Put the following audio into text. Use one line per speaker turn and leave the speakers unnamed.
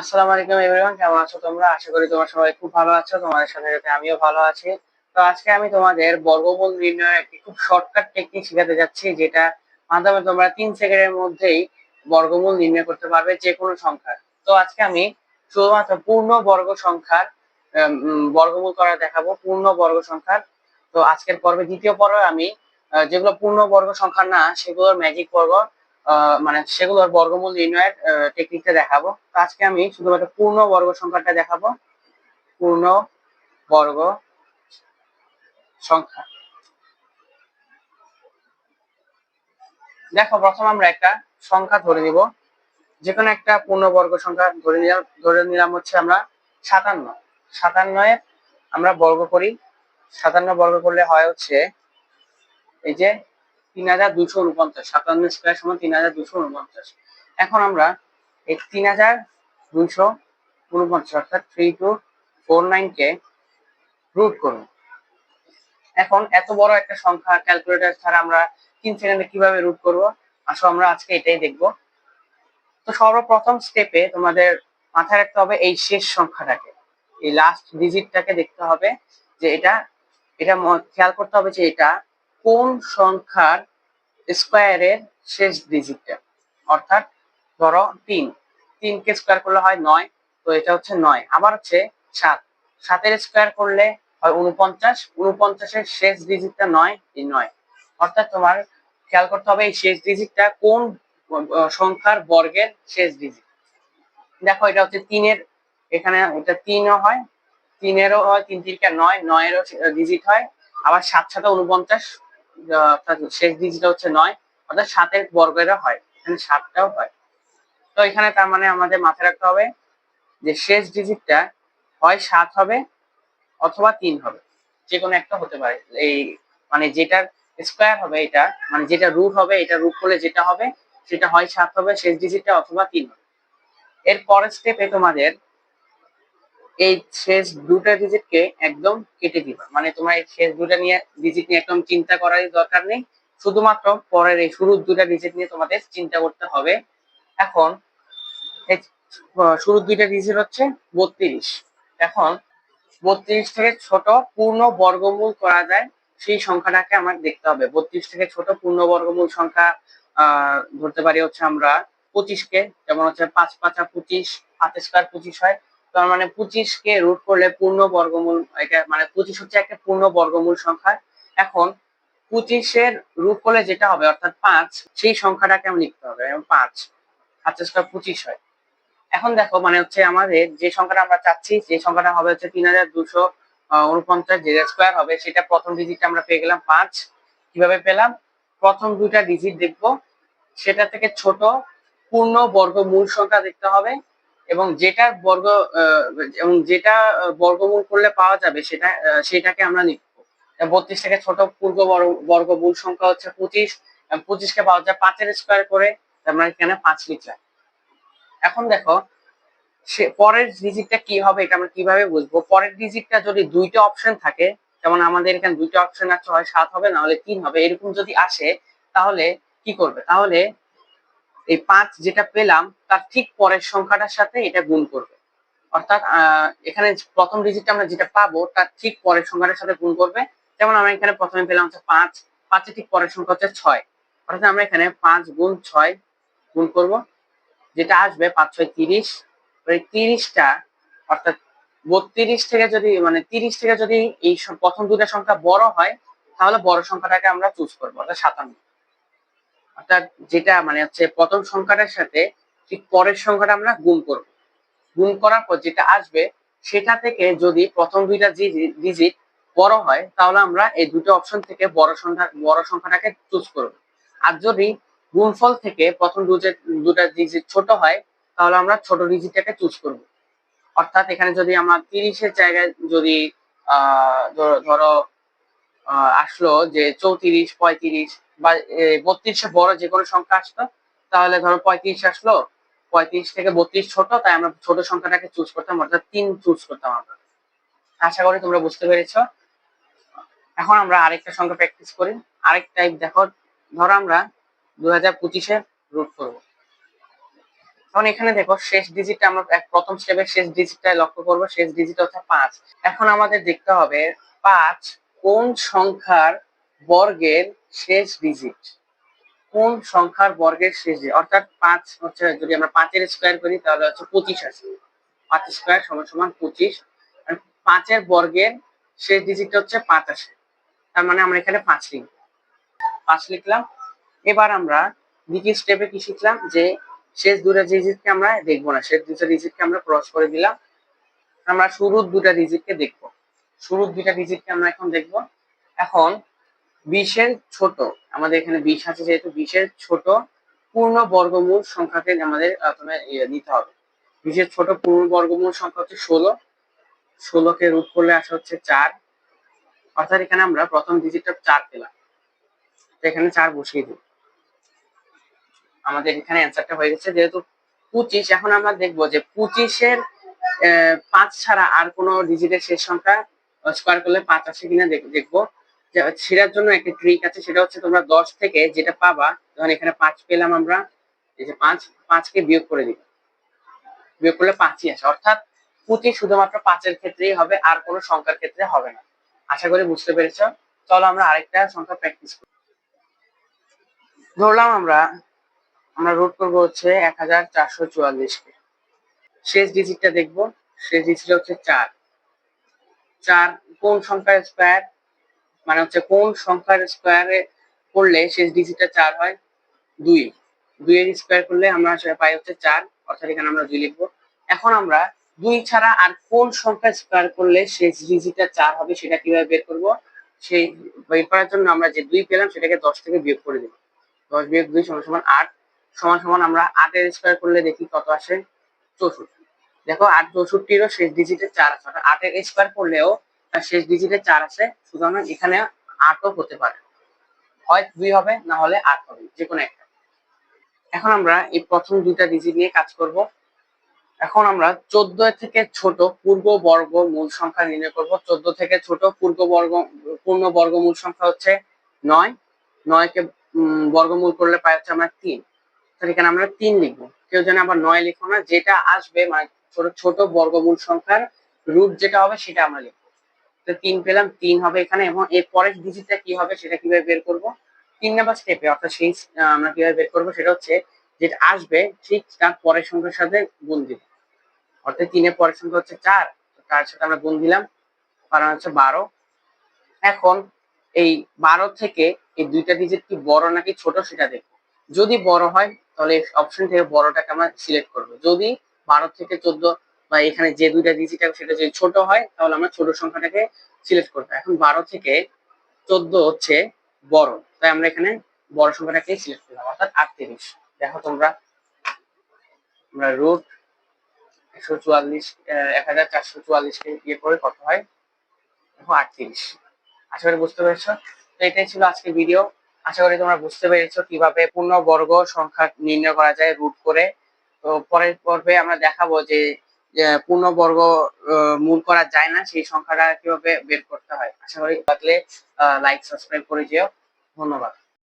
আসসালামু আলাইকুম এভরিওয়ান কেমন আছো তোমরা? আশা করি তোমরা সবাই খুব ভালো আছো, তোমাদের সাথে সাথে আমিও ভালো আছি। তো আজকে আমি তোমাদের বর্গমূল নির্ণয়ের একটি খুব শর্টকাট টেকনিক শেখাতে যাচ্ছি, যেটা মাধ্যমে তোমরা তিন সেকেন্ডের মধ্যেই বর্গমূল নির্ণয় করতে পারবে যে কোনো সংখ্যার। তো আজকে আমি শুধুমাত্র পূর্ণ বর্গ সংখ্যার বর্গমূল করা দেখাবো, পূর্ণ বর্গ সংখ্যার। তো আজকের পর্বে দ্বিতীয় পর্বে আমি যেগুলো পূর্ণ বর্গ সংখ্যা না, সেগুলোর ম্যাজিক বর্গ মানে সেগুলোর বর্গমূল নির্ণয়ের টেকনিকটা দেখাবো। আজকে আমি শুধুমাত্র পূর্ণ বর্গ সংখ্যাটা দেখাবো। পূর্ণ বর্গ সংখ্যা। দেখো, প্রথম আমরা একটা সংখ্যা ধরে নিব। যে কোনো একটা পূর্ণবর্গ সংখ্যা ধরে নিলাম ধরে নিলাম হচ্ছে আমরা সাতান্ন। সাতান্নয় আমরা বর্গ করি। সাতান্ন বর্গ করলে হয় হচ্ছে এই যে তিন হাজার দুশো উনপঞ্চাশ, সাতান্ন স্কোয়ার সমান তিন হাজার দুশো উনপঞ্চাশ। এখন আমরা এই তিন হাজার দুশো উনপঞ্চাশ অর্থাৎ থ্রি টু ফোর নাইনকে রুট করুন। এখন এত বড় একটা সংখ্যা ক্যালকুলেটর ছাড়া আমরা তিন সেকেন্ডে কীভাবে রুট করব? আসো আমরা আজকে এটাই দেখব। তো সর্বপ্রথম স্টেপে তোমাদের মাথায় রাখতে হবে এই শেষ সংখ্যাটাকে। এই লাস্ট ডিজিটটাকে দেখতে হবে যে এটা এটা খেয়াল করতে হবে যে এটা কোন সংখ্যার স্কোয়ারের শেষ ডিজিটটা অর্থাৎ ধরো তিন। তিনকে স্কোয়ার করলে হয় নয়, তো এটা হচ্ছে নয়। আবার হচ্ছে সাত। সাতের স্কোয়ার করলে হয় উনপঞ্চাশ উনপঞ্চাশের শেষ ডিজিটটা নয়, এই নয়। অর্থাৎ তোমার খেয়াল করতে হবে এই শেষ ডিজিটটা কোন সংখ্যার বর্গের শেষ ডিজিট দেখো এটা হচ্ছে তিনের, এখানে এটা তিনও হয়। তিনেরও হয় তিন তিনটা নয়, নয়েরও ডিজিট হয়। আবার সাত সাথে উনপঞ্চাশ অর্থাৎ শেষ ডিজিট হচ্ছে নয়, অর্থাৎ সাতের বর্গেরও হয় এখানে সাতটাও হয়। তো এখানে তার মানে আমাদের মাথায় রাখতে হবে যে শেষ ডিজিটটা হয় সাত হবে অথবা তিন হবে যে কোনো একটা হতে পারে। এই মানে যেটার স্কোয়ার হবে এটা মানে যেটা রুট হবে এটা রুট করলে যেটা হবে, সেটা হয় সাত হবে, শেষ ডিজিটটা অথবা তিন হবে। এর পরের স্টেপে তোমাদের এই শেষ দুটা ডিজিটকে একদম কেটে দিবা। মানে তোমার এই শেষ দুটা নিয়ে ডিজিট নিয়ে একদম চিন্তা করার দরকার নেই। শুধুমাত্র পরের এই শুরুর দুটা ডিজিট নিয়ে তোমাদের চিন্তা করতে হবে। এখন শুরুর দুইটা ডিজিট হচ্ছে বত্রিশ। এখন বত্রিশ থেকে ছোট পূর্ণ বর্গমূল করা যায়, সেই সংখ্যাটাকে আমার দেখতে হবে। বত্রিশ থেকে ছোট পূর্ণ বর্গমূল সংখ্যা ধরতে পারি হচ্ছে আমরা পঁচিশকে যেমন হচ্ছে পাঁচ পাঁচা পঁচিশ পাঁচ স্কোয়ার পঁচিশ হয়। তার মানে পঁচিশ কে রুট করলে পূর্ণ বর্গমূল এটা মানে পঁচিশ হচ্ছে একটা পূর্ণ বর্গমূল সংখ্যা। এখন পঁচিশের রুট করলে যেটা হবে, অর্থাৎ পাঁচ, সেই সংখ্যাটাকে আমি লিখতে হবে। পাঁচ পাঁচ স্কোয়ার পঁচিশ হয়। এখন দেখো মানে হচ্ছে আমাদের যে সংখ্যাটা আমরা চাচ্ছি যে সংখ্যাটা হবে হচ্ছে তিন হাজার দুশো উনপঞ্চাশ যে স্কোয়ার হবে, সেটা প্রথম ডিজিটটা আমরা পেয়ে গেলাম পাঁচ। কীভাবে পেলাম? প্রথম দুইটা ডিজিট দেখব। সেটা থেকে ছোট পূর্ণ বর্গ মূল সংখ্যা দেখতে হবে। এবং যেটা বর্গ এবং যেটা বর্গমূল করলে পাওয়া যাবে সেটা সেটাকে আমরা লিখব বত্রিশ থেকে ছোট পূর্ব বর্গমূল সংখ্যা হচ্ছে পঁচিশ পঁচিশকে পাওয়া যায় পাঁচের স্কোয়ার করে আমরা এখানে পাঁচ লিখলাম। এখন দেখো, সে পরের ডিজিটটা কি হবে এটা আমরা কীভাবে বুঝব? পরের ডিজিটটা যদি দুইটা অপশন থাকে, যেমন আমাদের এখানে দুইটা অপশন আছে, হয় সাত হবে, না হলে তিন হবে, এরকম যদি আসে, তাহলে কি করবে? তাহলে এই পাঁচ যেটা পেলাম, তার ঠিক পরের সংখ্যাটার সাথে এটা গুণ করবে। অর্থাৎ এখানে প্রথম ডিজিটটা আমরা যেটা পাবো, তার ঠিক পরের সংখ্যাটার সাথে গুণ করবে। যেমন আমরা এখানে প্রথমে পেলাম হচ্ছে পাঁচ, পাঁচের ঠিক পরের সংখ্যা হচ্ছে ছয়। অর্থাৎ আমরা এখানে পাঁচ গুণ ছয় গুণ করব, যেটা আসবে পাঁচ, ছয়, তিরিশ। ওই তিরিশটা, অর্থাৎ বত্রিশ থেকে যদি মানে তিরিশ থেকে যদি এই প্রথম দুটা সংখ্যা বড় হয়, তাহলে বড় সংখ্যাটাকে আমরা চুজ করব, অর্থাৎ সাতান্ন। অর্থাৎ যেটা মানে হচ্ছে প্রথম সংখ্যাটার সাথে ঠিক পরের সংখ্যাটা আমরা গুণ করব। গুণ করার পর যেটা আসবে, সেটা থেকে যদি প্রথম দুইটা ডিজিট বড় হয়, তাহলে আমরা এই দুটো অপশন থেকে বড় সংখ্যা, বড় সংখ্যাটাকে চুজ করব। আর যদি গুণফল থেকে প্রথম দুটো ডিজিট ছোট হয়, তাহলে আমরা ছোট ডিজিটটাকে চুজ করব। অর্থাৎ এখানে যদি আমরা তিরিশের জায়গায় যদি ধরো- আসলো যে চৌত্রিশ, পঁয়ত্রিশ বা বত্রিশে বড় যে কোনো সংখ্যা আসতো তাহলে ধরো পঁয়ত্রিশ আসলো, পঁয়ত্রিশ থেকে বত্রিশ ছোট, তাই আমরা ছোট সংখ্যাটাকে চুজ করতাম, অর্থাৎ তিন চুজ করতাম আমরা। আশা করি তোমরা বুঝতে পেরেছ। এখন আমরা আরেকটা সংখ্যা প্র্যাকটিস করি। আরেক টাইপ দেখো, ধরো আমরা দু হাজার পঁচিশে রুট করব। এখন এখানে দেখো, শেষ ডিজিটটা আমরা প্রথম স্টেপের শেষ ডিজিটটাই লক্ষ্য করব, শেষ ডিজিট হচ্ছে পাঁচ। এখন আমাদের দেখতে হবে পাঁচ কোন সংখ্যার বর্গের শেষ ডিজিট কোন সংখ্যার বর্গের শেষ ডিজিট অর্থাৎ পাঁচ হচ্ছে, যদি আমরা পাঁচের স্কোয়ার করি, তাহলে হচ্ছে পঁচিশ আসে। পাঁচ স্কোয়ার সমান সমান পঁচিশ। পাঁচের বর্গের শেষ ডিজিটটা হচ্ছে পাঁচ আসে। তার মানে আমরা এখানে পাঁচ লিখব। পাঁচ লিখলাম। এবার আমরা দ্বিতীয় স্টেপে কি শিখলাম? যে শেষ দুটা ডিজিটকে আমরা দেখব না। শেষ দুটা ডিজিটকে আমরা ক্রস করে দিলাম। আমরা শুরুর দুটা ডিজিটকে দেখব। শুরুর দুটা ডিজিটকে আমরা এখন দেখব। এখন বিশের ছোট। আমাদের এখানে বিশ আছে, যেহেতু বিশের ছোট পূর্ণ বর্গমূল সংখ্যাকে আমাদের প্রথমে ইয়ে নিতে হবে। বিশের ছোট পূর্ণ বর্গমূল সংখ্যা হচ্ছে ষোলো। ষোলোকে রূপ করলে আসা হচ্ছে চার। অর্থাৎ এখানে আমরা প্রথম ডিজিটটা চার পেলাম। এখানে চার বসিয়ে দিই। আমাদের এখানে অ্যান্সারটা হয়ে গেছে। যেহেতু পঁচিশ, এখন আমরা দেখব যে পঁচিশের পাঁচ ছাড়া আর কোনো ডিজিটের শেষ সংখ্যা স্কোয়ার করলে পাঁচ আসে কিনা দেখ- দেখব। সেটার জন্য একটা ট্রিক আছে, সেটা হচ্ছে তোমরা দশ থেকে যেটা পাবা যখন এখানে পাঁচ পেলাম আমরা, এই যে পাঁচ, পাঁচকে বিয়োগ করে দিবে বিয়োগ করলে পাঁচই আসে। অর্থাৎ পঁচিশ শুধুমাত্র পাঁচের ক্ষেত্রেই হবে, আর কোনো সংখ্যার ক্ষেত্রে হবে না। আশা করি বুঝতে পেরেছ। চলো আমরা আরেকটা সংখ্যা প্র্যাকটিস করি। ধরলাম আমরা আমরা রুট করব হচ্ছে এক হাজার চারশো চুয়াল্লিশকে। শেষ ডিজিটটা দেখব। শেষ ডিজিট হচ্ছে চার। চার কোন সংখ্যার স্কোয়ার মানে হচ্ছে কোন সংখ্যার স্কোয়ারে করলে শেষ ডিজিটটা চার হয়? দুই। দুইয়ের স্কোয়ার করলে আমরা পাই হচ্ছে চার, অর্থাৎ এখানে আমরা দুই লিখব। এখন আমরা দুই ছাড়া আর কোন সংখ্যা স্কোয়ার করলে শেষ ডিজিটটা চার হবে সেটা কীভাবে বের করব? সেই বের করার জন্য আমরা যে দুই পেলাম সেটাকে দশ থেকে বিয়োগ করে দেবো। দশ বিয়োগ দুই সমান সমান আট। সমান সমান আমরা আটের স্কোয়ার করলে দেখি কত আসে? চৌষট্টি। দেখো আট চৌষট্টিরও শেষ ডিজিটে চার আছে। আটের স্কোয়ার করলেও তার শেষ ডিজিটে চার আছে, সুতরাং এখানে আটও হতে পারে। হয় দুই হবে, না হলে আট হবে যে কোনো একটা। এখন আমরা এই প্রথম দুইটা ডিজিট নিয়ে কাজ করব। এখন আমরা চোদ্দ থেকে ছোট পূর্ব বর্গ মূল সংখ্যা নির্ণয় করব। চোদ্দ থেকে ছোট পূর্ব বর্গ, পূর্ণ বর্গমূল সংখ্যা হচ্ছে নয়। নয়কে বর্গমূল করলে পাই হচ্ছে আমরা তিন। তাহলে এখানে আমরা তিন লিখব। কেউ যেন আবার নয় লিখো না, যেটা আসবে মানে ছোট ছোট বর্গমূল সংখ্যার রুট যেটা হবে, সেটা আমরা লিখব। তো তিন পেলাম, তিন হবে এখানে এবং এর পরের ডিজিটটা কি হবে সেটা কীভাবে বের করব? তিন নাম্বার স্টেপে অর্থাৎ সেই আমরা কীভাবে বের করব সেটা হচ্ছে যেটা আসবে ঠিক তার পরের সংখ্যার সাথে গুণ দিব। অর্থাৎ তিনের পরের সংখ্যা হচ্ছে চার তার সাথে আমরা গুণ দিলাম কারণ হচ্ছে বারো। এখন এই বারো থেকে এই দুইটা ডিজিট কি বড় নাকি ছোট সেটা দেখব। যদি বড় হয়, তাহলে অপশন থেকে বড়টাকে আমরা সিলেক্ট করব। যদি বারো থেকে চোদ্দ বা এখানে যে দুইটা আছে সেটা যদি ছোট হয়, তাহলে আমরা ছোট সংখ্যাটাকে সিলেক্ট করব। এখন বারো থেকে চোদ্দ হচ্ছে বড়, তাই আমরা এখানে বড় সংখ্যাটাকে সিলেক্ট করলাম, অর্থাৎ আটত্রিশ। দেখো তোমরা, আমরা রুট একশো চুয়াল্লিশ এক হাজার চারশো চুয়াল্লিশকে ইয়ে করে কত হয়? দেখো আটত্রিশ। আশা করি বুঝতে পেরেছ? তো এটাই ছিল আজকের ভিডিও আশা করি তোমরা বুঝতে পেরেছ কীভাবে পূর্ণ বর্গ সংখ্যা নির্ণয় করা যায় রুট করে। তো পরের পর্বে আমরা দেখাবো যে যে পূর্ণ আহ, মূল করা যায় না সেই সংখ্যাটা কীভাবে বের করতে হয়? আশা করি থাকলে লাইক সাবস্ক্রাইব করে যেও। ধন্যবাদ।